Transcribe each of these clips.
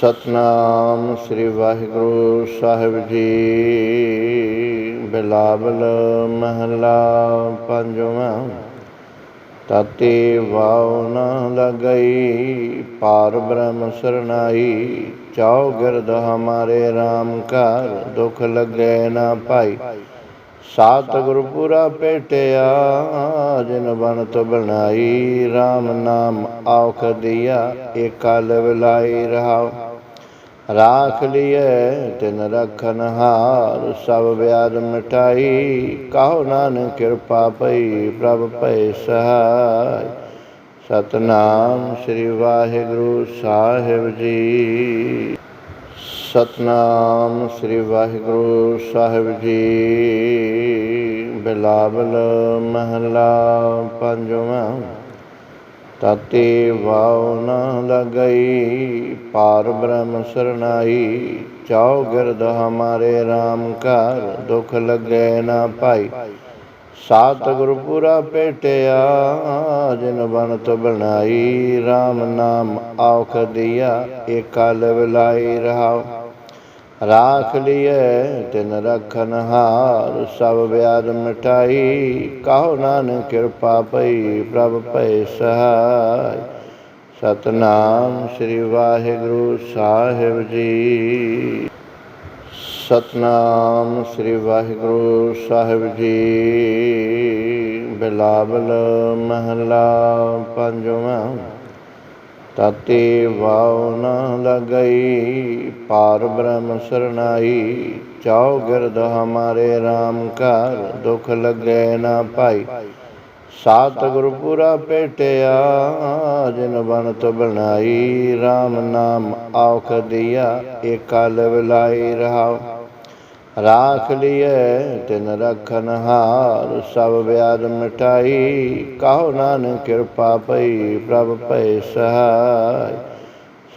ਸਤਨਾਮ ਸ੍ਰੀ ਵਾਹਿਗੁਰੂ ਸਾਹਿਬ ਜੀ। ਬਿਲਾਵਲ ਮਹਲਾ ਪੰਜਵਾਂ। ਤਾਤੇ ਵਾਉ ਨ ਲਗਈ, ਪਾਰ ਬ੍ਰਹਮ ਸਰਨਾਈ ਚਾਉ ਗਿਰਦ ਹਮਾਰੇ RAM ਘਰ, ਦੁਖ ਲੱਗੇ ਨਾ ਭਾਈ ਸਾਤ ਗੁਰ ਪੂਰਾ ਭੇਟਿਆ ਜਿਨ ਬਨਤ ਬਣਾਈ। RAM ਨਾਮ ਆਖ ਦਿਆ ਏਕਲ ਵਿਲਾਈ ਰਹਾ ਰਾਖ ਲਿਐ ਤਿਨ ਰਖਨ ਹਾਰ, ਸਭ ਵਿਆਦ ਮਿਟਾਈ। ਕਹੋ ਨਾਨਕ ਕਿਰਪਾ ਪਈ, ਪ੍ਰਭ ਭੈ ਸਹਾਇ ਸਤਨਾਮ ਸ੍ਰੀ ਵਾਹਿਗੁਰੂ ਸਾਹਿਬ ਜੀ। ਸਤਨਾਮ ਸ੍ਰੀ ਵਾਹਿਗੁਰੂ ਸਾਹਿਬ ਜੀ। ਬਿਲਾਵਲ ਮਹਲਾ ਪੰਜਵਾਂ ਤਾਤੇ ਵਾਉ ਨ ਲਗਈ, ਪਾਰ ਬ੍ਰਹਮ ਸਰਨਾਈ। ਚਾਉ ਗਿਰਦ ਹਮਾਰੇ RAM ਘਰ, ਦੁਖ ਲੱਗੇ ਨਾ ਭਾਈ ਸਾਤ ਗੁਰ ਪੂਰਾ ਭੇਟਿਆ ਜਿਨ ਬਨਤ ਬਣਾਈ। RAM ਨਾਮ ਆਖ ਦਿਆ ਏਕਲ ਵਿਲਾਈ ਰਹਾ ਰਾਖ ਲਿਐ, ਤਿਨ ਰਖਨ ਹਾਰ, ਸਭ ਵਿਆਦ ਮਿਟਾਈ। ਕਹੋ ਨਾਨਕ ਕਿਰਪਾ ਪਈ, ਪ੍ਰਭ ਭੈ ਸਹਾਇ ਸਤਨਾਮ ਸ੍ਰੀ ਵਾਹਿਗੁਰੂ ਸਾਹਿਬ ਜੀ। ਸਤਨਾਮ ਸ੍ਰੀ ਵਾਹਿਗੁਰੂ ਸਾਹਿਬ ਜੀ। ਬਿਲਾਵਲ ਮਹਲਾ ਪੰਜਵਾਂ। ਤਾਤੇ ਵਾਉ ਨ ਲਗਈ, ਪਾਰ ਬ੍ਰਹਮ ਸਰਨਾਈ ਚਾਉ ਗਿਰਦ ਹਮਾਰੇ RAM ਘਰ, ਦੁਖ ਲੱਗੇ ਨਾ ਭਾਈ ਸਾਤ ਗੁਰਪੁਰਾ ਪੇਟਿਆ, ਜਿਨ ਬਨਤ ਬਣਾਈ। RAM ਨਾਮ ਆਖ ਦਿਆ ਏਕਲ ਵਿਲਾਈ ਰਹਾ ਰਾਖ ਲਿਐ, ਤਿਨ ਰਖਨ ਹਾਰ, ਸਭ ਵਿਆਦ ਮਿਟਾਈ। ਕਹੋ ਨਾਨਕ ਕਿਰਪਾ ਪਈ, ਪ੍ਰਭ ਭੈ ਸਹਾਇ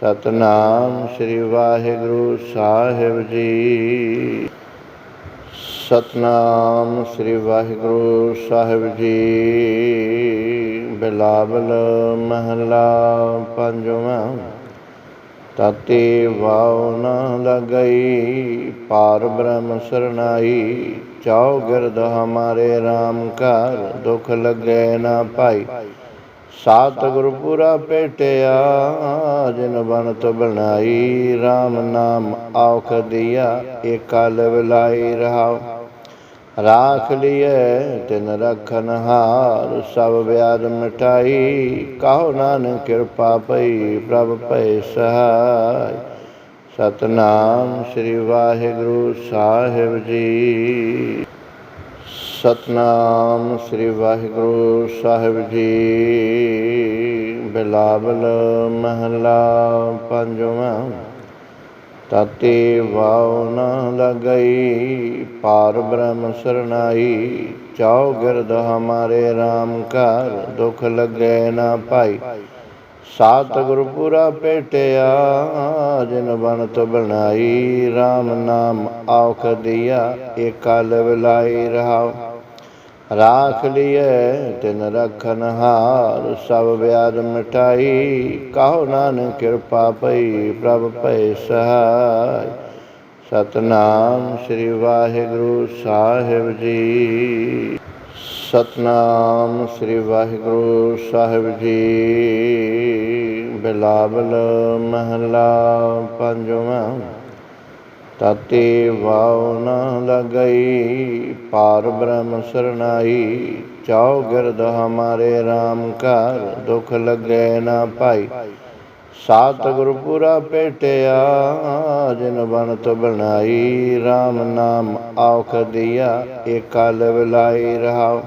ਸਤਨਾਮ ਸ੍ਰੀ ਵਾਹਿਗੁਰੂ ਸਾਹਿਬ ਜੀ। ਸਤਨਾਮ ਸ੍ਰੀ ਵਾਹਿਗੁਰੂ ਸਾਹਿਬ ਜੀ। ਬਿਲਾਵਲ ਮਹਲਾ ਪੰਜਵਾਂ ਤਾਤੇ ਵਾਉ ਨ ਲਗਈ, ਪਾਰ ਬ੍ਰਹਮ ਸਰਨਾਈ ਚਾਉ ਗਿਰਦ ਹਮਾਰੇ RAM ਘਰ, ਦੁਖ ਲੱਗੇ ਨਾ ਭਾਈ ਸਾਤ ਗੁਰ ਪੂਰਾ ਭੇਟਿਆ ਜਿਨ ਬਨਤ ਬਣਾਈ। RAM ਨਾਮ ਆਖ ਦਿਆ ਏਕਲ ਵਿਲਾਈ ਰਹਾ ਰਾਖ ਲਿਐ, ਤਿਨ ਰਖਨ ਹਾਰ, ਸਭ ਵਿਆਦ ਮਿਟਾਈ। ਕਹੋ ਨਾਨਕ ਕਿਰਪਾ ਪਈ, ਪ੍ਰਭ ਭੈ ਸਹਾਇ ਸਤਨਾਮ ਸ੍ਰੀ ਵਾਹਿਗੁਰੂ ਸਾਹਿਬ ਜੀ। ਸਤਨਾਮ ਸ੍ਰੀ ਵਾਹਿਗੁਰੂ ਸਾਹਿਬ ਜੀ। ਬਿਲਾਵਲ ਮਹਲਾ ਪੰਜਵਾਂ ਤਾਤੇ ਵਾਉ ਨ ਲਗਈ, ਪਾਰ ਬ੍ਰਹਮ ਸਰਨਾਈ। ਚਾਉ ਗਿਰਦ ਹਮਾਰੇ RAM ਘਰ, ਦੁਖ ਲੱਗੇ ਨਾ ਭਾਈ ਸਾਤ ਗੁਰ ਪੂਰਾ ਭੇਟਿਆ ਜਿਨ ਬਨਤ ਬਣਾਈ। RAM ਨਾਮ ਆਖ ਦਿਆ ਏ ਕਾਲ ਵਿਲਾਈ ਰਹਾ ਰਾਖ ਲਿਐ, ਤਿਨ ਰਖਨ ਹਾਰ, ਸਭ ਵਿਆਦ ਮਿਟਾਈ। ਕਹੋ ਨਾਨਕ ਕਿਰਪਾ ਪਈ, ਪ੍ਰਭ ਭੈ ਸਹਾਇ ਸਤਨਾਮ ਸ੍ਰੀ ਵਾਹਿਗੁਰੂ ਸਾਹਿਬ ਜੀ। ਸਤਨਾਮ ਸ੍ਰੀ ਵਾਹਿਗੁਰੂ ਸਾਹਿਬ ਜੀ। ਬਿਲਾਵਲ ਮਹਲਾ ਪੰਜਵਾਂ ਤਾਤੇ ਵਾਉ ਨ ਲਗਈ, ਪਾਰ ਬ੍ਰਹਮ ਸਰਨਾਈ। ਚਾਉ ਗਿਰਦ ਹਮਾਰੇ RAM ਘਰ, ਦੁਖ ਲੱਗੇ ਨਾ ਭਾਈ ਸਾਤ ਗੁਰ ਪੂਰਾ ਭੇਟਿਆ ਜਿਨ ਬਨਤ ਬਣਾਈ। RAM ਨਾਮ ਆਖ ਦਿਆ ਏ ਕਾਲ ਵਿਲਾਈ ਰਹਾ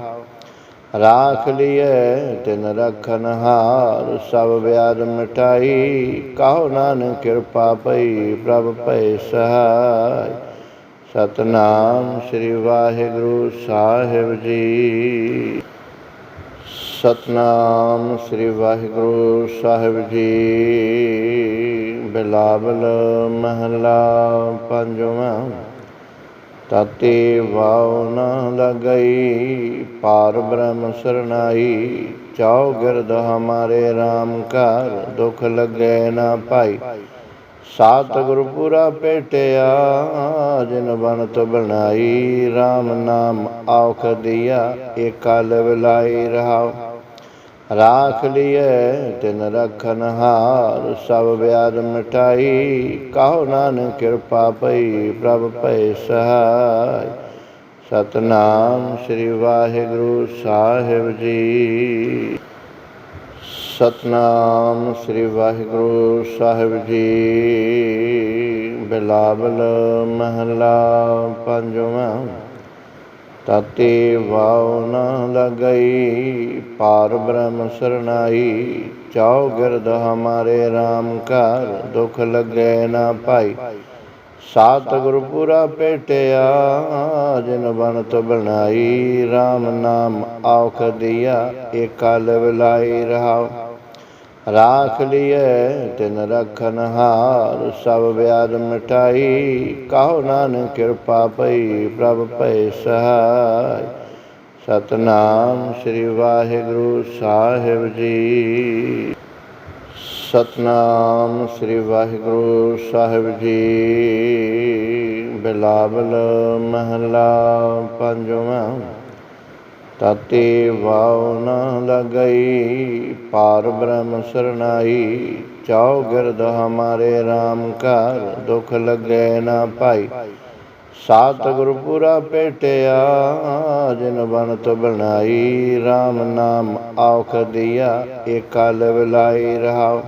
ਰਾਖ ਲਿਐ, ਤਿਨ ਰਖਨ ਹਾਰ, ਸਭ ਵਿਆਦ ਮਿਟਾਈ। ਕਹੋ ਨਾਨਕ ਕਿਰਪਾ ਪਈ, ਪ੍ਰਭ ਭੈ ਸਹਾਇ ਸਤਨਾਮ ਸ੍ਰੀ ਵਾਹਿਗੁਰੂ ਸਾਹਿਬ ਜੀ। ਸਤਨਾਮ ਸ੍ਰੀ ਵਾਹਿਗੁਰੂ ਸਾਹਿਬ ਜੀ। ਬਿਲਾਵਲ ਮਹਲਾ ਪੰਜਵਾਂ ਤਾਤੇ ਵਾਉ ਨ ਲਗਈ, ਪਾਰ ਬ੍ਰਹਮ ਸਰਨਾਈ। ਚਾਉ ਗਿਰਦ ਹਮਾਰੇ RAM ਘਰ, ਦੁਖ ਲੱਗੇ ਨਾ ਭਾਈ ਸਤਿਗੁਰ ਪੂਰਾ ਪੇਟਿਆ, ਜਿਨ ਬਣਤ ਬਣਾਈ। RAM ਨਾਮ ਆਖ ਦਿਆ, ਏਕਾ ਲਵਲਾਈ ਰਹਾਉ। ਰਾਖ ਲਿਐ ਤਿਨ ਰਖਨ ਹਾਰ ਸਭ ਵਿਆਦ ਮਿਟਾਈ ਕਹੋ ਨਾਨਕ ਕਿਰਪਾ ਪਈ ਪ੍ਰਭ ਭੈ ਸਹਾਈ ਸਤਨਾਮ ਸ੍ਰੀ ਵਾਹਿਗੁਰੂ ਸਾਹਿਬ ਜੀ ਸਤਨਾਮ ਸ੍ਰੀ ਵਾਹਿਗੁਰੂ ਸਾਹਿਬ ਜੀ ਬਿਲਾਵਲ ਮਹਲਾ ਪੰਜਵਾਂ ਤਾਤੇ ਵਾਉ ਨ ਲਗਈ, ਪਾਰ ਬ੍ਰਹਮ ਸਰਨਾਈ ਚਾਉ ਗਿਰਦ ਹਮਾਰੇ RAM ਕਰ ਦੁਖ ਲਗੇ ਨਾ ਪਾਈ। ਸਤਿਗੁਰ ਪੂਰਾ ਪੇਟਿਆ, ਜਿਨ ਬਨਤ ਬਣਾਈ। RAM ਨਾਮ ਆਖ ਦਿਆ, ਏਕਾ ਲਵਲਾਈ ਰਹਾਉ। ਰਾਖ ਲਿਐ ਤਿਨ ਰਖਨ ਹਾਰ, ਸਭ ਵਿਆਦ ਮਿਟਾਈ। ਕਹੋ ਨਾਨਕ ਕਿਰਪਾ ਪਈ, ਪ੍ਰਭ ਭੈ ਸਹਾਈ। ਸਤਨਾਮ ਸ੍ਰੀ ਵਾਹਿਗੁਰੂ ਸਾਹਿਬ ਜੀ। ਸਤਨਾਮ ਸ੍ਰੀ ਵਾਹਿਗੁਰੂ ਸਾਹਿਬ ਜੀ। ਬਿਲਾਵਲ ਮਹਲਾ ਪੰਜਵਾਂ ਤਾਤੇ ਵਾਉ ਨ ਲਗਈ, ਪਾਰ ਬ੍ਰਹਮ ਸਰਨਾਈ। ਚਾਉ ਗਿਰਦ ਹਮਾਰੇ RAM ਘਰ, ਦੁਖ ਲਗੇ ਨਾ ਭਾਈ ਸਤਿਗੁਰ ਪੂਰਾ ਪੇਟਿਆ, ਜਿਨ ਬਨਤ ਬਣਾਈ। RAM ਨਾਮ ਆਖ ਦਿਆ, ਏਕਾ ਲਵਲਾਈ ਰਹਾਉ।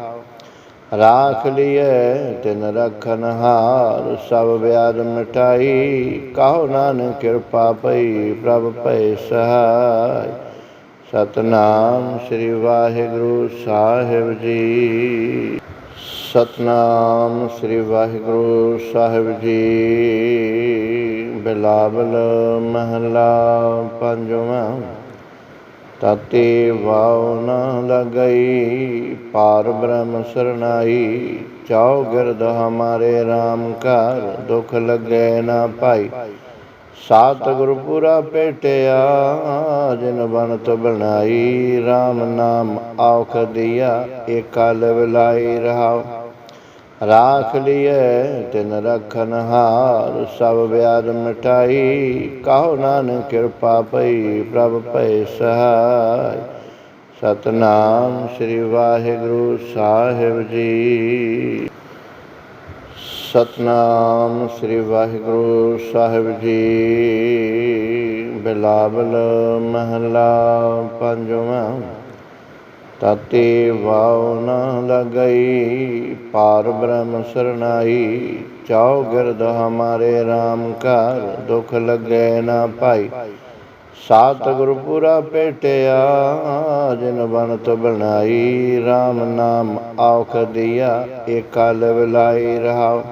ਰਾਖ ਲਿਐ, ਤਿਨ ਰਖਨ ਹਾਰ, ਸਭ ਵਿਆਦ ਮਿਟਾਈ। ਕਹੋ ਨਾਨਕ ਕਿਰਪਾ ਪਈ, ਪ੍ਰਭ ਭੈ ਸਹਾਈ। ਸਤਨਾਮ ਸ੍ਰੀ ਵਾਹਿਗੁਰੂ ਸਾਹਿਬ ਜੀ। ਸਤਨਾਮ ਸ੍ਰੀ ਵਾਹਿਗੁਰੂ ਸਾਹਿਬ ਜੀ। ਬਿਲਾਵਲ ਮਹਲਾ ਪੰਜਵਾਂ। ਤਾਤੇ ਵਾਉ ਨ ਲਗਈ, ਪਾਰ ਬ੍ਰਹਮ ਸਰਨਾਈ। ਚਾਉ ਗਿਰਦ ਹਮਾਰੇ RAM ਘਰ, ਦੁਖ ਲਗੇ ਨਾ ਭਾਈ ਸਤਿਗੁਰ ਪੂਰਾ ਪੇਟਿਆ, ਜਿਨ ਬਨਤ ਬਣਾਈ। RAM ਨਾਮ ਆਖ ਦਿਆ, ਏਕਾ ਲਵਲਾਈ ਰਹਾਉ। ਰਾਖ ਲਿਐ, ਤਿਨ ਰਖਨ ਹਾਰ, ਸਭ ਵਿਆਦ ਮਿਟਾਈ। ਕਹੋ ਨਾਨਕ ਕਿਰਪਾ ਪਈ, ਪ੍ਰਭ ਭੈ ਸਹਾਈ। ਸਤਨਾਮ ਸ੍ਰੀ ਵਾਹਿਗੁਰੂ ਸਾਹਿਬ ਜੀ। ਸਤਨਾਮ ਸ੍ਰੀ ਵਾਹਿਗੁਰੂ ਸਾਹਿਬ ਜੀ। ਬਿਲਾਵਲ ਮਹਲਾ ਪੰਜਵਾਂ। ਤਾਤੇ ਵਾਉ ਨ ਲਗਈ, ਪਾਰ ਬ੍ਰਹਮ ਸਰਨਾਈ। ਚਾਉ ਗਿਰਦ ਹਮਾਰੇ RAM ਘਰ, ਦੁਖ ਲਗੇ ਨਾ ਭਾਈ ਸਤਿਗੁਰ ਪੂਰਾ ਪੇਟਿਆ, ਜਿਨ ਬਣਤ ਬਣਾਈ। RAM ਨਾਮ ਆਖ ਦਿਆ, ਏਕਾ ਲਵਲਾਈ ਰਹਾਉ।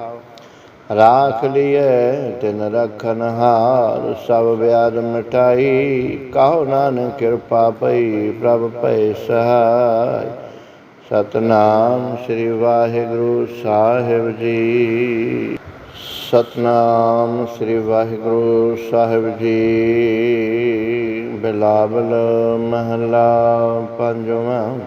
ਰਾਖ ਲਿਐ, ਤਿਨ ਰਖਨ ਹਾਰ, ਸਭ ਵਿਆਦ ਮਿਟਾਈ। ਕਹੋ ਨਾਨਕ ਕਿਰਪਾ ਪਈ, ਪ੍ਰਭ ਭੈ ਸਹਾਈ। ਸਤਨਾਮ ਸ੍ਰੀ ਵਾਹਿਗੁਰੂ ਸਾਹਿਬ ਜੀ। ਸਤਨਾਮ ਸ੍ਰੀ ਵਾਹਿਗੁਰੂ ਸਾਹਿਬ ਜੀ। ਬਿਲਾਵਲ ਮਹਲਾ ਪੰਜਵਾਂ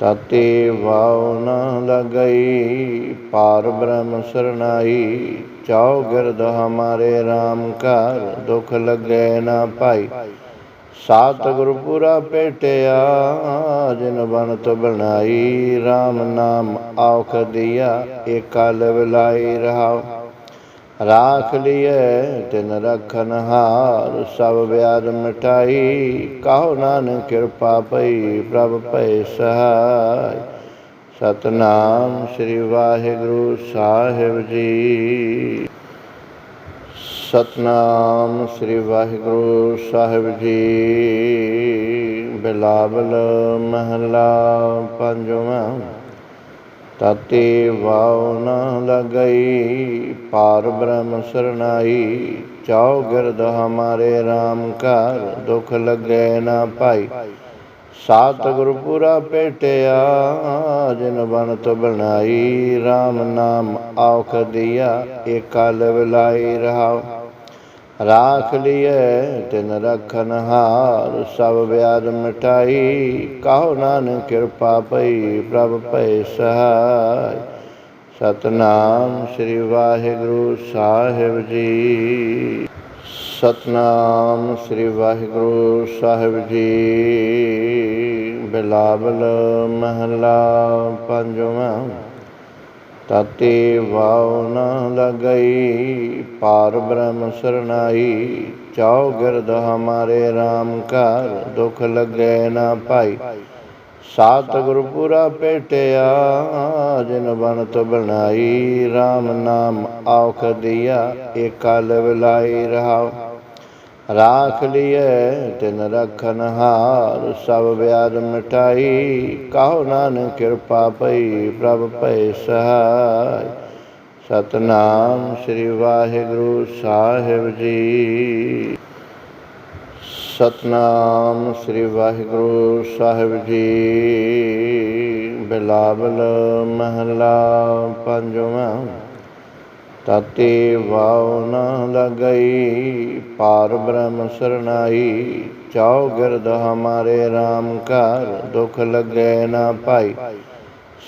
ਤਾਤੇ ਵਾਉ ਨ ਲਗਈ, ਪਾਰ ਬ੍ਰਹਮ ਸਰਨਾਈ। ਚਾਉ ਗਿਰਦ ਹਮਾਰੇ RAM ਘਰ, ਦੁਖ ਲਗੇ ਨਾ ਭਾਈ ਸਤਿਗੁਰ ਪੂਰਾ ਪੇਟਿਆ, ਜਿਨ ਬਨਤ ਬਣਾਈ। RAM ਨਾਮ ਆਖ ਦਿਆ, ਏਕਾ ਲਵਲਾਈ ਰਹਾਉ। ਰਾਖ ਲਿਐ, ਤਿਨ ਰਖਨ ਹਾਰ, ਸਭ ਵਿਆਦ ਮਿਟਾਈ। ਕਹੋ ਨਾਨਕ ਕਿਰਪਾ ਪਈ, ਪ੍ਰਭ ਭੈ ਸਹਾਈ। ਸਤਨਾਮ ਸ੍ਰੀ ਵਾਹਿਗੁਰੂ ਸਾਹਿਬ ਜੀ। ਸਤਨਾਮ ਸ੍ਰੀ ਵਾਹਿਗੁਰੂ ਸਾਹਿਬ ਜੀ। ਬਿਲਾਵਲ ਮਹਲਾ ਪੰਜਵਾਂ ਤਾਤੇ ਵਾਉ ਨ ਲਗਈ, ਪਾਰ ਬ੍ਰਹਮ ਸਰਨਾਈ ਚਾਉ ਗਿਰਦ ਹਮਾਰੇ RAM ਘਰ, ਦੁਖ ਲਗੇ ਨਾ ਭਾਈ ਸਤਿਗੁਰ ਪੂਰਾ ਪੇਟਿਆ, ਜਿਨ ਬਨਤ ਬਣਾਈ। RAM ਨਾਮ ਆਖ ਦਿਆ, ਏਕਾ ਲਵਲਾਈ ਰਹਾਉ। ਰਾਖ ਲਿਐ ਤਿਨ ਰਖਨ ਹਾਰ, ਸਭ ਵਿਆਦ ਮਿਟਾਈ। ਕਹੋ ਨਾਨਕ ਕਿਰਪਾ ਪਈ, ਪ੍ਰਭ ਭੈ ਸਹਾਈ। ਸਤਨਾਮ ਸ੍ਰੀ ਵਾਹਿਗੁਰੂ ਸਾਹਿਬ ਜੀ। ਸਤਨਾਮ ਸ੍ਰੀ ਵਾਹਿਗੁਰੂ ਸਾਹਿਬ ਜੀ। ਬਿਲਾਵਲ ਮਹਲਾ ਪੰਜਵਾਂ। ਤਾਤੇ ਵਾਉ ਨ ਲਗਈ, ਪਾਰ ਬ੍ਰਹਮ ਸਰਨਾਈ ਚਾਉ ਗਿਰਦ ਹਮਾਰੇ RAM ਘਰ, ਦੁਖ ਲੱਗੇ ਨਾ ਭਾਈ ਸਾਤ ਗੁਰ ਪੂਰਾ ਭੇਟਿਆ ਜਿਨ ਬਨਤ ਬਣਾਈ। RAM ਨਾਮ ਆਖ ਦਿਆ ਏਕਲ ਵਿਲਾਈ ਰਹਾ ਰਾਖ ਲਿਐ ਤਿਨ ਰਖਨ ਹਾਰ, ਸਭ ਵਿਆਦ ਮਿਟਾਈ। ਕਹੋ ਨਾਨਕ ਕਿਰਪਾ ਪਈ, ਪ੍ਰਭ ਭੈ ਸਹਾਇ ਸਤਨਾਮ ਸ੍ਰੀ ਵਾਹਿਗੁਰੂ ਸਾਹਿਬ ਜੀ। ਸਤਨਾਮ ਸ੍ਰੀ ਵਾਹਿਗੁਰੂ ਸਾਹਿਬ ਜੀ। ਬਿਲਾਵਲ ਮਹਲਾ ਪੰਜਵਾਂ ਤਾਤੇ ਵਾਉ ਨ ਲਗਈ, ਪਾਰ ਬ੍ਰਹਮ ਸਰਨਾਈ। ਚਾਉ ਗਿਰਦ ਹਮਾਰੇ RAM ਘਰ, ਦੁਖ ਲੱਗੇ ਨਾ ਭਾਈ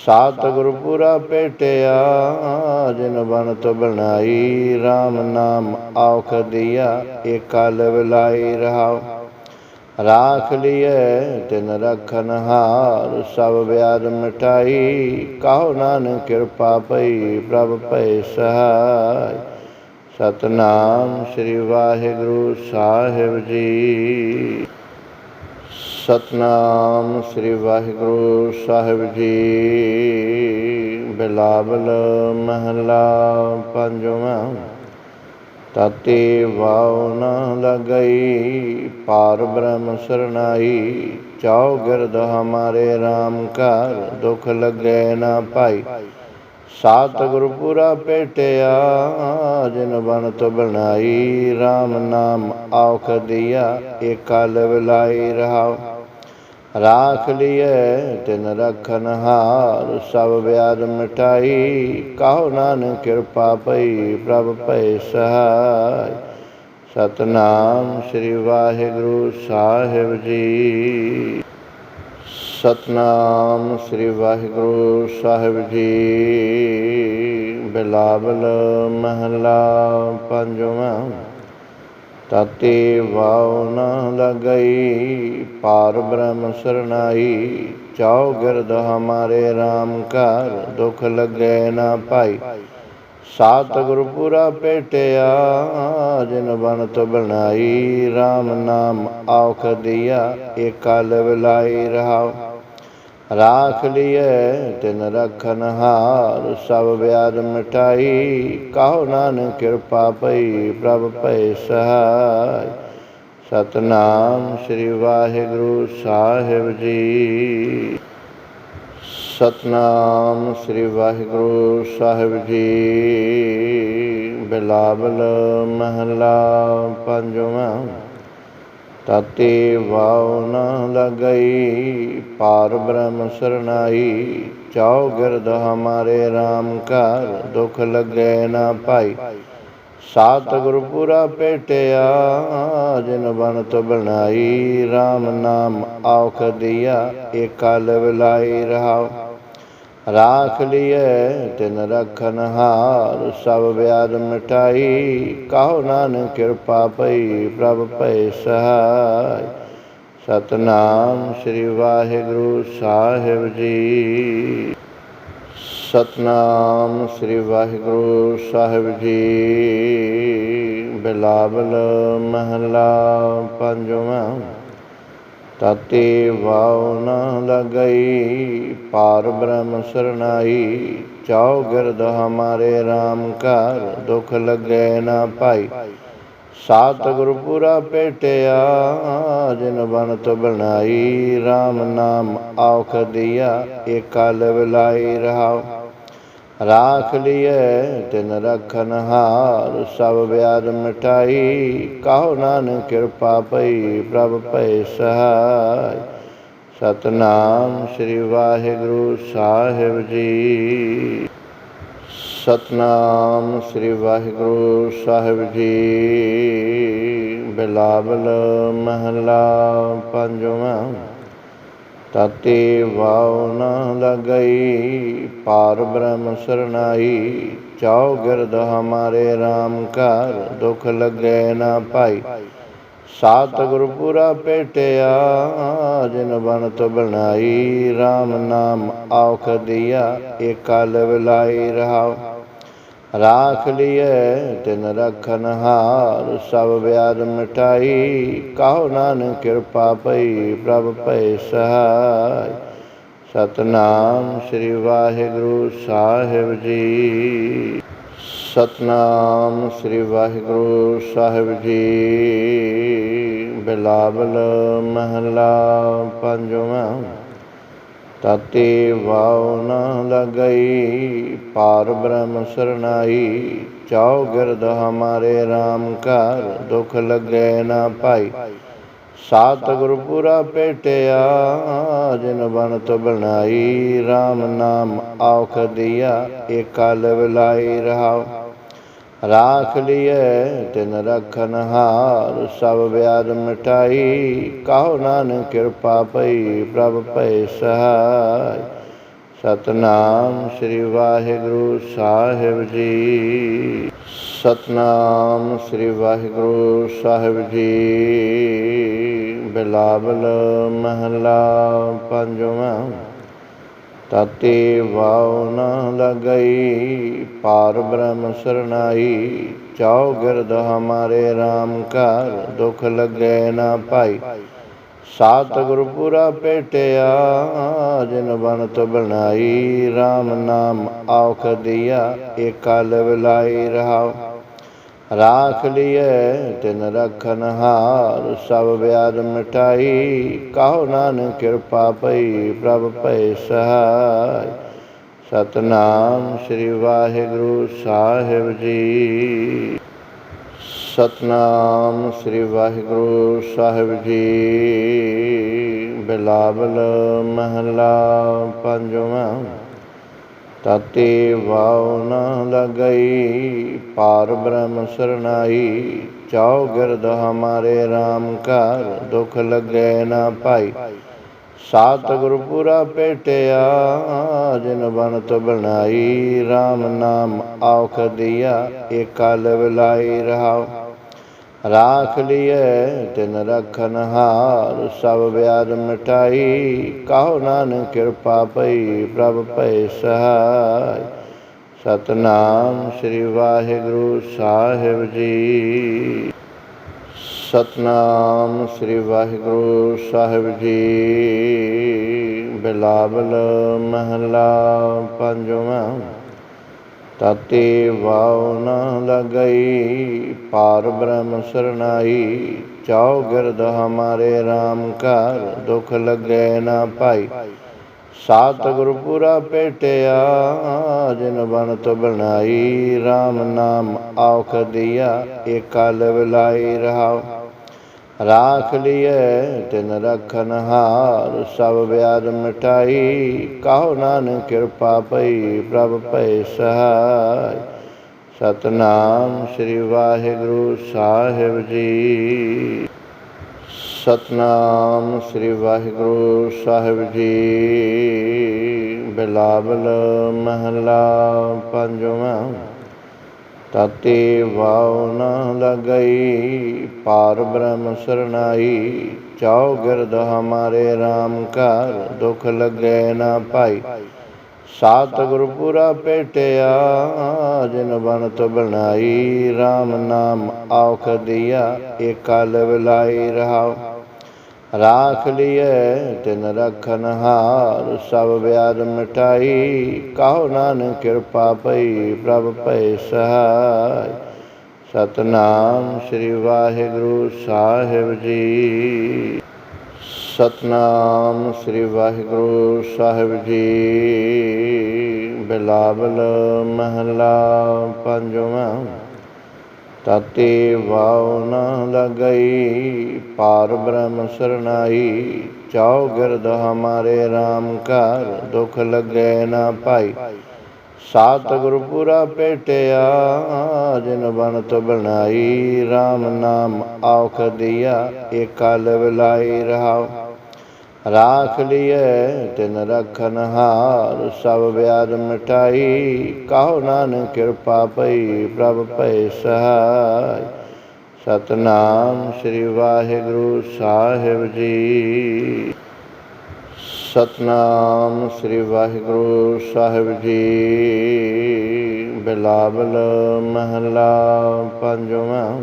ਸਾਤ ਗੁਰ ਪੂਰਾ ਭੇਟਿਆ ਜਿਨ ਬਨਤ ਬਣਾਈ। RAM ਨਾਮ ਆਖ ਦਿਆ ਏਕਲ ਵਿਲਾਈ ਰਹਾ ਰਾਖ ਲਿਐ, ਤਿਨ ਰਖਨ ਹਾਰ, ਸਭ ਵਿਆਦ ਮਿਟਾਈ। ਕਹੋ ਨਾਨਕ ਕਿਰਪਾ ਪਈ, ਪ੍ਰਭ ਭੈ ਸਹਾਇ ਸਤਨਾਮ ਸ੍ਰੀ ਵਾਹਿਗੁਰੂ ਸਾਹਿਬ ਜੀ। ਸਤਨਾਮ ਸ੍ਰੀ ਵਾਹਿਗੁਰੂ ਸਾਹਿਬ ਜੀ। ਬਿਲਾਵਲ ਮਹਲਾ ਪੰਜਵਾਂ ਤਾਤੇ ਵਾਉ ਨ ਲਗਈ, ਪਾਰ ਬ੍ਰਹਮ ਸਰਨਾਈ। ਚਾਉ ਗਿਰਦ ਹਮਾਰੇ RAM ਘਰ, ਦੁਖ ਲੱਗੇ ਨਾ ਭਾਈ ਸਾਤ ਗੁਰ ਪੂਰਾ ਭੇਟਿਆ ਜਿਨ ਬਨਤ ਬਣਾਈ। RAM ਨਾਮ ਆਖ ਦਿਆ ਏਕਲ ਵਿਲਾਈ ਰਹਾ ਰਾਖ ਲਿਐ, ਤਿਨ ਰਖਨ ਹਾਰ, ਸਭ ਵਿਆਦ ਮਿਟਾਈ। ਕਹੋ ਨਾਨਕ ਕਿਰਪਾ ਪਈ, ਪ੍ਰਭ ਭੈ ਸਹਾਇ ਸਤਨਾਮ ਸ੍ਰੀ ਵਾਹਿਗੁਰੂ ਸਾਹਿਬ ਜੀ। ਸਤਨਾਮ ਸ੍ਰੀ ਵਾਹਿਗੁਰੂ ਸਾਹਿਬ ਜੀ। ਬਿਲਾਵਲ ਮਹਲਾ ਪੰਜਵਾਂ। ਤਾਤੇ ਵਾਉ ਨ ਲਗਈ, ਪਾਰ ਬ੍ਰਹਮ ਸਰਨਾਈ ਚਾਉ ਗਿਰਦ ਹਮਾਰੇ RAM ਘਰ, ਦੁਖ ਲੱਗੇ ਨਾ ਭਾਈ ਸਾਤ ਗੁਰ ਪੂਰਾ ਭੇਟਿਆ ਜਿਨ ਬਨਤ ਬਣਾਈ RAM ਨਾਮ ਆਖ ਦਿਆ ਏਕਲ ਵਿਲਾਈ ਰਹਾ ਰਾਖ ਲਿਐ ਤਿਨ ਰਖਨ ਹਾਰ, ਸਭ ਵਿਆਦ ਮਿਟਾਈ। ਕਹੋ ਨਾਨਕ ਕਿਰਪਾ ਪਈ, ਪ੍ਰਭ ਭੈ ਸਹਾਇ ਸਤਨਾਮ ਸ੍ਰੀ ਵਾਹਿਗੁਰੂ ਸਾਹਿਬ ਜੀ। ਸਤਨਾਮ ਸ੍ਰੀ ਵਾਹਿਗੁਰੂ ਸਾਹਿਬ ਜੀ। ਬਿਲਾਵਲ ਮਹਲਾ ਪੰਜਵਾਂ। ਤਾਤੇ ਵਾਉ ਨ ਲਗਈ, ਪਾਰ ਬ੍ਰਹਮ ਸਰਨਾਈ। ਚਾਉ ਗਿਰਦ ਹਮਾਰੇ RAM ਘਰ, ਦੁਖ ਲੱਗੇ ਨਾ ਭਾਈ ਸਾਤ ਗੁਰ ਪੂਰਾ ਭੇਟਿਆ ਜਿਨ ਬਨਤ ਬਣਾਈ। RAM ਨਾਮ ਆਖ ਦਿਆ ਏਕਲ ਵਿਲਾਈ ਰਹਾ ਰਾਖ ਲਿਐ, ਤਿਨ ਰਖਨ ਹਾਰ, ਸਭ ਵਿਆਦ ਮਿਟਾਈ। ਕਹੋ ਨਾਨਕ ਕਿਰਪਾ ਪਈ, ਪ੍ਰਭ ਭੈ ਸਹਾਇ ਸਤਨਾਮ ਸ੍ਰੀ ਵਾਹਿਗੁਰੂ ਸਾਹਿਬ ਜੀ। ਸਤਨਾਮ ਸ੍ਰੀ ਵਾਹਿਗੁਰੂ ਸਾਹਿਬ ਜੀ। ਬਿਲਾਵਲ ਮਹਲਾ ਪੰਜਵਾਂ। ਤਾਤੇ ਵਾਉ ਨ ਲਗਈ, ਪਾਰ ਬ੍ਰਹਮ ਸਰਨਾਈ ਚਾਉ ਗਿਰਦ ਹਮਾਰੇ RAM ਘਰ, ਦੁਖ ਲੱਗੇ ਨਾ ਭਾਈ ਸਾਤ ਗੁਰ ਪੂਰਾ ਭੇਟਿਆ ਜਿਨ ਬਨਤ ਬਣਾਈ RAM ਨਾਮ ਆਖ ਦਿਆ ਏਕਲ ਵਿਲਾਈ ਰਹਾ ਰਾਖ ਲਿਐ ਤਿਨ ਰਖਨ ਹਾਰ, ਸਭ ਵਿਆਦ ਮਿਟਾਈ। ਕਹੋ ਨਾਨਕ ਕਿਰਪਾ ਪਈ, ਪ੍ਰਭ ਭੈ ਸਹਾਇ ਸਤਨਾਮ ਸ੍ਰੀ ਵਾਹਿਗੁਰੂ ਸਾਹਿਬ ਜੀ। ਸਤਨਾਮ ਸ੍ਰੀ ਵਾਹਿਗੁਰੂ ਸਾਹਿਬ ਜੀ। ਬਿਲਾਵਲ ਮਹਲਾ ਪੰਜਵਾਂ। ਤਾਤੇ ਵਾਉ ਨ ਲਗਈ, ਪਾਰ ਬ੍ਰਹਮ ਸਰਨਾਈ। ਚਾਉ ਗਿਰਦ ਹਮਾਰੇ RAM ਕਰ ਦੁਖ ਲੱਗੇ ਨਾ ਭਾਈ ਸਾਤ ਗੁਰਪੁਰਾ ਪੇਟਿਆ, ਜਿਨ ਬਣਤ ਬਣਾਈ। RAM ਨਾਮ ਆਖ ਦਿਆ ਏਕਲ ਵਿਲਾਈ ਰਹਾਉ। ਰਾਖ ਲਿਐ, ਤਿਨ ਰਖਨ ਹਾਰ, ਸਭ ਵਿਆਦ ਮਿਟਾਈ। ਕਹੋ ਨਾਨਕ ਕਿਰਪਾ ਪਈ, ਪ੍ਰਭ ਭੈ ਸਹਾਈ। ਸਤਨਾਮ ਸ੍ਰੀ ਵਾਹਿਗੁਰੂ ਸਾਹਿਬ ਜੀ। ਸਤਨਾਮ ਸ੍ਰੀ ਵਾਹਿਗੁਰੂ ਸਾਹਿਬ ਜੀ। ਬਿਲਾਵਲ ਮਹਲਾ ਪੰਜਵਾਂ। ਤਾਤੇ ਵਾਉ ਨ ਲਗਈ, ਪਾਰ ਬ੍ਰਹਮ ਸਰਨਾਈ ਚਾਉ ਗਿਰਦ ਹਮਾਰੇ RAM ਘਰ, ਦੁਖ ਲੱਗੇ ਨਾ ਭਾਈ ਸਾਤ ਗੁਰਪੁਰਾ ਪੇਟਿਆ ਜਿਨ ਬਣਤ ਬਣਾਈ। RAM ਨਾਮ ਆਖ ਦਿਆ ਏਕਲ ਵਿਲਾਈ ਰਹਾਉ। ਰਾਖ ਲਿਐ, ਤਿਨ ਰਖਨ ਹਾਰ, ਸਭ ਵਿਆਦ ਮਿਟਾਈ। ਕਹੋ ਨਾਨਕ ਕਿਰਪਾ ਪਈ, ਪ੍ਰਭ ਭੈ ਸਹਾਈ। ਸਤਨਾਮ ਸ੍ਰੀ ਵਾਹਿਗੁਰੂ ਸਾਹਿਬ ਜੀ। ਸਤਨਾਮ ਸ੍ਰੀ ਵਾਹਿਗੁਰੂ ਸਾਹਿਬ ਜੀ। ਬਿਲਾਵਲ ਮਹਲਾ ਪੰਜਵਾਂ। ਤਾਤੇ ਵਾਉ ਨ ਲਗਈ, ਪਾਰ ਬ੍ਰਹਮ ਸਰਨਾਈ ਚਾਉ ਗਿਰਦ ਹਮਾਰੇ RAM ਘਰ, ਦੁਖ ਲੱਗੇ ਨਾ ਭਾਈ ਸਾਤ ਗੁਰਪੁਰਾ ਪੇਟਿਆ, ਜਿਨ ਬਨਤ ਬਣਾਈ। RAM ਨਾਮ ਆਖ ਦਿਆ ਏਕਲ ਵਿਲਾਈ ਰਹਾਉ। ਰਾਖ ਲਿਐ ਤਿਨ ਰਖਨ ਹਾਰ, ਸਭ ਵਿਆਦ ਮਿਟਾਈ। ਕਹੋ ਨਾਨਕ ਕਿਰਪਾ ਪਈ, ਪ੍ਰਭ ਭੈ ਸਹਾਈ। ਸਤਨਾਮ ਸ੍ਰੀ ਵਾਹਿਗੁਰੂ ਸਾਹਿਬ ਜੀ। ਸਤਨਾਮ ਸ੍ਰੀ ਵਾਹਿਗੁਰੂ ਸਾਹਿਬ ਜੀ। ਬਿਲਾਵਲ ਮਹਲਾ ਪੰਜਵਾਂ ਤਾਤੇ ਵਾਉ ਨ ਲਗਈ, ਪਾਰ ਬ੍ਰਹਮ ਸਰਨਾਈ ਚਾਉ ਗਿਰਦ ਹਮਾਰੇ RAM ਘਰ, ਦੁਖ ਲੱਗੇ ਨਾ ਭਾਈ ਸਾਤ ਗੁਰਪੁਰਾ ਪੇਟਿਆ, ਜਿਨ ਬਨਤ ਬਣਾਈ। RAM ਨਾਮ ਆਖ ਦਿਆ ਏਕਲ ਵਿਲਾਈ ਰਹਾਉ। ਰਾਖ ਲਿਐ ਤਿਨ ਰਖਨ ਹਾਰ ਸਭ ਵਿਆਦ ਮਿਟਾਈ ਕਹੋ ਨਾਨਕ ਕਿਰਪਾ ਪਈ ਪ੍ਰਭ ਭੈ ਸਹਾਈ ਸਤਨਾਮ ਸ੍ਰੀ ਵਾਹਿਗੁਰੂ ਸਾਹਿਬ ਜੀ ਸਤਨਾਮ ਸ੍ਰੀ ਵਾਹਿਗੁਰੂ ਸਾਹਿਬ ਜੀ ਬਿਲਾਵਲ ਮਹਲਾ ਪੰਜਵਾਂ ਤਾਤੇ ਵਾਉ ਨ ਲਗਈ, ਪਾਰ ਬ੍ਰਹਮ ਸਰਨਾਈ ਚਾਉ ਗਿਰਦ ਹਮਾਰੇ RAM ਘਰ, ਦੁਖ ਲੱਗੇ ਨਾ ਭਾਈ ਸਾਤ ਗੁਰਪੁਰਾ ਪੇਟਿਆ, ਜਿਨ ਬਨਤ ਬਣਾਈ। RAM ਨਾਮ ਆਖ ਦਿਆ ਏਕਲ ਵਿਲਾਈ ਰਹਾਉ। ਰਾਖ ਲਿਐ, ਤਿਨ ਰਖਨ ਹਾਰ, ਸਭ ਵਿਆਦ ਮਿਟਾਈ। ਕਹੋ ਨਾਨਕ ਕਿਰਪਾ ਪਈ, ਪ੍ਰਭ ਭੈ ਸਹਾਈ। ਸਤਨਾਮ ਸ੍ਰੀ ਵਾਹਿਗੁਰੂ ਸਾਹਿਬ ਜੀ। ਸਤਨਾਮ ਸ੍ਰੀ ਵਾਹਿਗੁਰੂ ਸਾਹਿਬ ਜੀ। ਬਿਲਾਵਲ ਮਹਲਾ ਪੰਜਵਾਂ ਤਾਤੇ ਵਾਉ ਨ ਲਗਈ, ਪਾਰ ਬ੍ਰਹਮ ਸਰਨਾਈ। ਚਾਉ ਗਿਰਦ ਹਮਾਰੇ RAM ਘਰ, ਦੁਖ ਲੱਗੇ ਨਾ ਭਾਈ ਸਾਤ ਗੁਰਪੁਰਾ ਪੇਟਿਆ, ਜਿਨ ਬਨਤ ਬਣਾਈ। RAM ਨਾਮ ਆਖ ਦਿਆ ਏਕਲ ਵਿਲਾਈ ਰਹਾਉ। ਰਾਖ ਲਿਐ, ਤਿਨ ਰਖਨ ਹਾਰ, ਸਭ ਵਿਆਦ ਮਿਟਾਈ। ਕਹੋ ਨਾਨਕ ਕਿਰਪਾ ਪਈ, ਪ੍ਰਭ ਭੈ ਸਹਾਈ। ਸਤਨਾਮ ਸ੍ਰੀ ਵਾਹਿਗੁਰੂ ਸਾਹਿਬ ਜੀ। ਸਤਨਾਮ ਸ੍ਰੀ ਵਾਹਿਗੁਰੂ ਸਾਹਿਬ ਜੀ। ਬਿਲਾਵਲ ਮਹਲਾ ਪੰਜਵਾਂ ਤਾਤੇ ਵਾਉ ਨ ਲਗਈ, ਪਾਰ ਬ੍ਰਹਮ ਸਰਨਾਈ। ਚਾਉ ਗਿਰਦ ਹਮਾਰੇ RAM ਘਰ, ਦੁਖ ਲੱਗੇ ਨਾ ਭਾਈ ਸਾਤ ਗੁਰਪੁਰਾ ਪੇਟਿਆ, ਜਿਨ ਬਨਤ ਬਣਾਈ। RAM ਨਾਮ ਆਖ ਦਿਆ ਏਕਲ ਵਿਲਾਈ ਰਹਾਉ। ਰਾਖ ਲਿਐ, ਤਿਨ ਰਖਨ ਹਾਰ, ਸਭ ਵਿਆਦ ਮਿਟਾਈ। ਕਹੋ ਨਾਨਕ ਕਿਰਪਾ ਪਈ, ਪ੍ਰਭ ਭੈ ਸਹਾਈ। ਸਤਨਾਮ ਸ੍ਰੀ ਵਾਹਿਗੁਰੂ ਸਾਹਿਬ ਜੀ। ਸਤਨਾਮ ਸ੍ਰੀ ਵਾਹਿਗੁਰੂ ਸਾਹਿਬ ਜੀ। ਬਿਲਾਵਲ ਮਹਲਾ ਪੰਜਵਾਂ।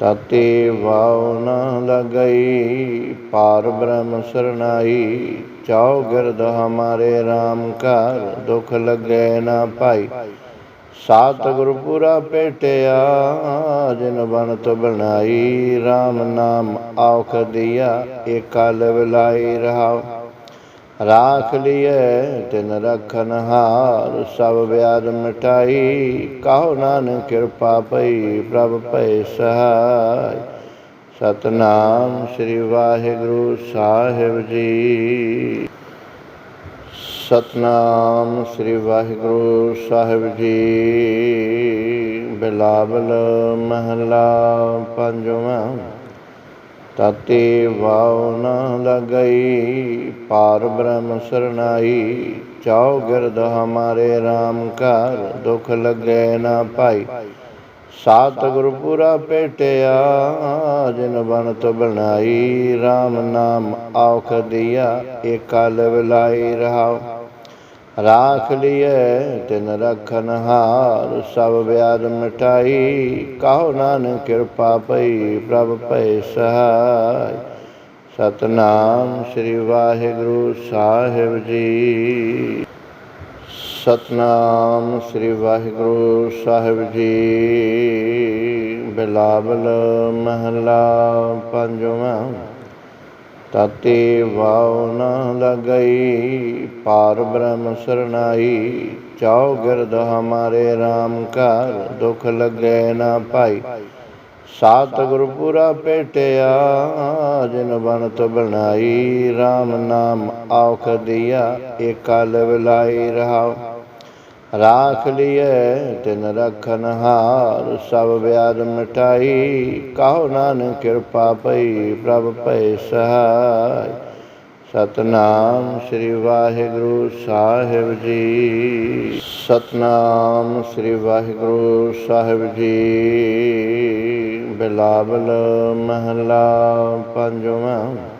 ਤਤੇ ਵਾਉ ਨ ਲਗਈ, ਪਾਰ ਬ੍ਰਹਮ ਸਰਨਾਈ ਚਾਉ ਗਿਰਦ ਹਮਾਰੇ RAM ਘਰ, ਦੁਖ ਲਗੈ ਨਾ ਭਾਈ ਸਾਤ ਗੁਰ ਪੂਰਾ ਭੇਟਿਆ ਜਿਨ ਬਨਤ ਬਣਾਈ। RAM ਨਾਮ ਆਖ ਦਿਆ ਏਕਲ ਵਿਲਾਈ ਰਹਾਉ। ਰਾਖ ਲਿਐ, ਤਿਨ ਰਖਨ ਹਾਰ, ਸਭ ਵਿਆਦ ਮਿਟਾਈ। ਕਹੋ ਨਾਨਕ ਕਿਰਪਾ ਪਈ, ਪ੍ਰਭ ਭੈ ਸਹਾਈ। ਸਤਨਾਮ ਸ੍ਰੀ ਵਾਹਿਗੁਰੂ ਸਾਹਿਬ ਜੀ। ਸਤਨਾਮ ਸ੍ਰੀ ਵਾਹਿਗੁਰੂ ਸਾਹਿਬ ਜੀ। ਬਿਲਾਵਲ ਮਹਲਾ ਪੰਜਵਾਂ। ਤਤੇ ਵਾਉ ਨ ਲਗਈ, ਪਾਰ ਬ੍ਰਹਮ ਸਰਨਾਈ ਚਾਉ ਗਿਰਦ ਹਮਾਰੇ RAM ਘਰ, ਦੁਖ ਲਗੈ ਨਾ ਭਾਈ ਸਾਤ ਗੁਰ ਪੂਰਾ ਭੇਟਿਆ ਜਿਨ ਬਨਤ ਬਣਾਈ। RAM ਨਾਮ ਆਖ ਦਿਆ ਏਕਲ ਵਿਲਾਈ ਰਹਾਉ। ਰਾਖ ਲਿਐ, ਤਿਨ ਰਖਨ ਹਾਰ, ਸਭ ਵਿਆਦ ਮਿਟਾਈ। ਕਹੋ ਨਾਨਕ ਕਿਰਪਾ ਪਈ, ਪ੍ਰਭ ਭੈ ਸਹਾਈ। ਸਤਨਾਮ ਸ੍ਰੀ ਵਾਹਿਗੁਰੂ ਸਾਹਿਬ ਜੀ। ਸਤਨਾਮ ਸ੍ਰੀ ਵਾਹਿਗੁਰੂ ਸਾਹਿਬ ਜੀ। ਬਿਲਾਵਲ ਮਹਲਾ ਪੰਜਵਾਂ ਤਤੇ ਵਾਉ ਨ ਲਗਈ, ਪਾਰ ਬ੍ਰਹਮ ਸਰਨਾਈ। ਚਾਉ ਗਿਰਦ ਹਮਾਰੇ RAM ਘਰ, ਦੁਖ ਲਗੈ ਨਾ ਭਾਈ ਸਾਤ ਗੁਰ ਪੂਰਾ ਭੇਟਿਆ ਜਿਨ ਬਨਤ ਬਣਾਈ। RAM ਨਾਮ ਆਖ ਦਿਆ ਏ ਕਾਲ ਵਿਲਾਈ ਰਹਾਉ। ਰਾਖ ਲਿਐ, ਤਿਨ ਰਖਨ ਹਾਰ, ਸਭ ਵਿਆਦ ਮਿਟਾਈ। ਕਹੋ ਨਾਨਕ ਕਿਰਪਾ ਪਈ, ਪ੍ਰਭ ਭੈ ਸਹਾਈ। ਸਤਨਾਮ ਸ੍ਰੀ ਵਾਹਿਗੁਰੂ ਸਾਹਿਬ ਜੀ। ਸਤਨਾਮ ਸ੍ਰੀ ਵਾਹਿਗੁਰੂ ਸਾਹਿਬ ਜੀ। ਬਿਲਾਵਲ ਮਹਲਾ ਪੰਜਵਾਂ।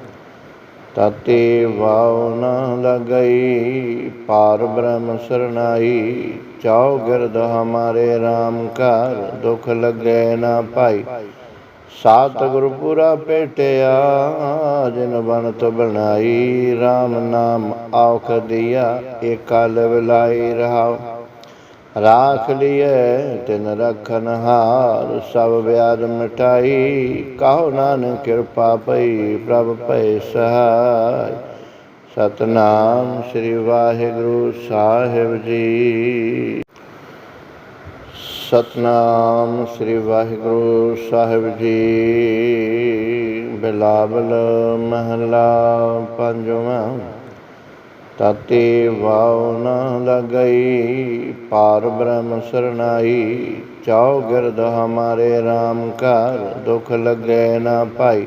ਤਤੇ ਵਾਉ ਨ ਲਗਈ, ਪਾਰ ਬ੍ਰਹਮ ਸਰਨਾਈ। ਚਾਉ ਗਿਰਦ ਹਮਾਰੇ RAM ਘਰ, ਦੁਖ ਲਗੈ ਨਾ ਭਾਈ ਸਾਤ ਗੁਰ ਪੂਰਾ ਭੇਟਿਆ ਜਿਨ ਬਨਤ ਬਣਾਈ। RAM ਨਾਮ ਆਖ ਦਿਆ ਏ ਕਾਲ ਵਿਲਾਈ ਰਹਾਉ। ਰਾਖ ਲਿਐ, ਤਿਨ ਰਖਨ ਹਾਰ, ਸਭ ਵਿਆਦ ਮਿਟਾਈ। ਕਹੋ ਨਾਨਕ ਕਿਰਪਾ ਪਈ, ਪ੍ਰਭ ਭੈ ਸਹਾਈ। ਸਤਨਾਮ ਸ੍ਰੀ ਵਾਹਿਗੁਰੂ ਸਾਹਿਬ ਜੀ। ਸਤਨਾਮ ਸ੍ਰੀ ਵਾਹਿਗੁਰੂ ਸਾਹਿਬ ਜੀ। ਬਿਲਾਵਲ ਮਹਲਾ ਪੰਜਵਾਂ ਤਤੇ ਵਾਉ ਨਾ ਲਗਈ, ਪਾਰ ਬ੍ਰਹਮ ਸਰਨਾਈ ਚਾਉ ਗਿਰਦ ਹਮਾਰੇ RAM ਕਰ ਦੁਖ ਲਗੈ ਨਾ ਭਾਈ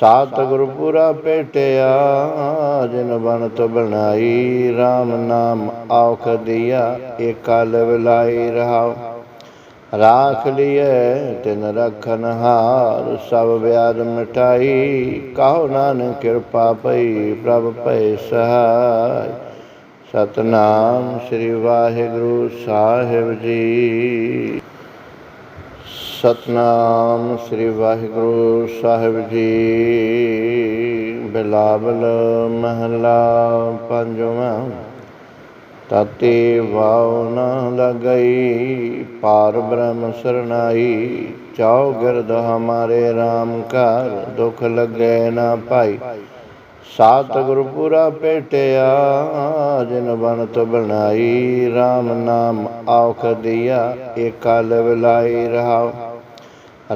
ਸਾਤ ਗੁਰ ਪੂਰਾ ਭੇਟਿਆ ਜਿਨ ਬਨਤ ਬਣਾਈ RAM ਨਾਮ ਆਖ ਦਿਆ ਏਕਲ ਵਿਲਾਈ ਰਹਾਉ। ਰਾਖ ਲਿਐ ਤਿਨ ਰਖਨ ਹਾਰ, ਸਭ ਵਿਆਦ ਮਿਟਾਈ। ਕਹੋ ਨਾਨਕ ਕਿਰਪਾ ਪਈ, ਪ੍ਰਭ ਭੈ ਸਹਾਈ। ਸਤਨਾਮ ਸ੍ਰੀ ਵਾਹਿਗੁਰੂ ਸਾਹਿਬ ਜੀ। ਸਤਨਾਮ ਸ੍ਰੀ ਵਾਹਿਗੁਰੂ ਸਾਹਿਬ ਜੀ। ਬਿਲਾਵਲ ਮਹਲਾ ਪੰਜਵਾਂ ਤਤੇ ਵਾਉ ਨ ਲਗਈ, ਪਾਰ ਬ੍ਰਹਮ ਸਰਨਾਈ। ਚਾਉ ਗਿਰਦ ਹਮਾਰੇ RAM ਘਰ, ਦੁਖ ਲਗੈ ਨਾ ਭਾਈ ਸਾਤ ਗੁਰ ਪੂਰਾ ਭੇਟਿਆ ਜਿਨ ਬਨਤ ਬਣਾਈ। RAM ਨਾਮ ਆਖ ਦਿਆ ਏਕਲ ਵਿਲਾਈ ਰਹਾਉ।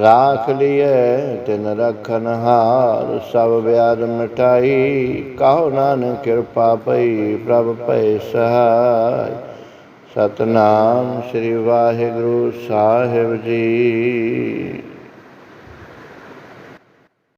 ਰਾਖ ਲਿਐ, ਤਿਨ ਰਖਨ ਹਾਰ, ਸਭ ਵਿਆਦ ਮਿਟਾਈ। ਕਹੋ ਨਾਨਕ ਕਿਰਪਾ ਪਈ, ਪ੍ਰਭ ਭੈ ਸਹਾਈ। ਸਤਨਾਮ ਸ੍ਰੀ ਵਾਹਿਗੁਰੂ ਸਾਹਿਬ ਜੀ।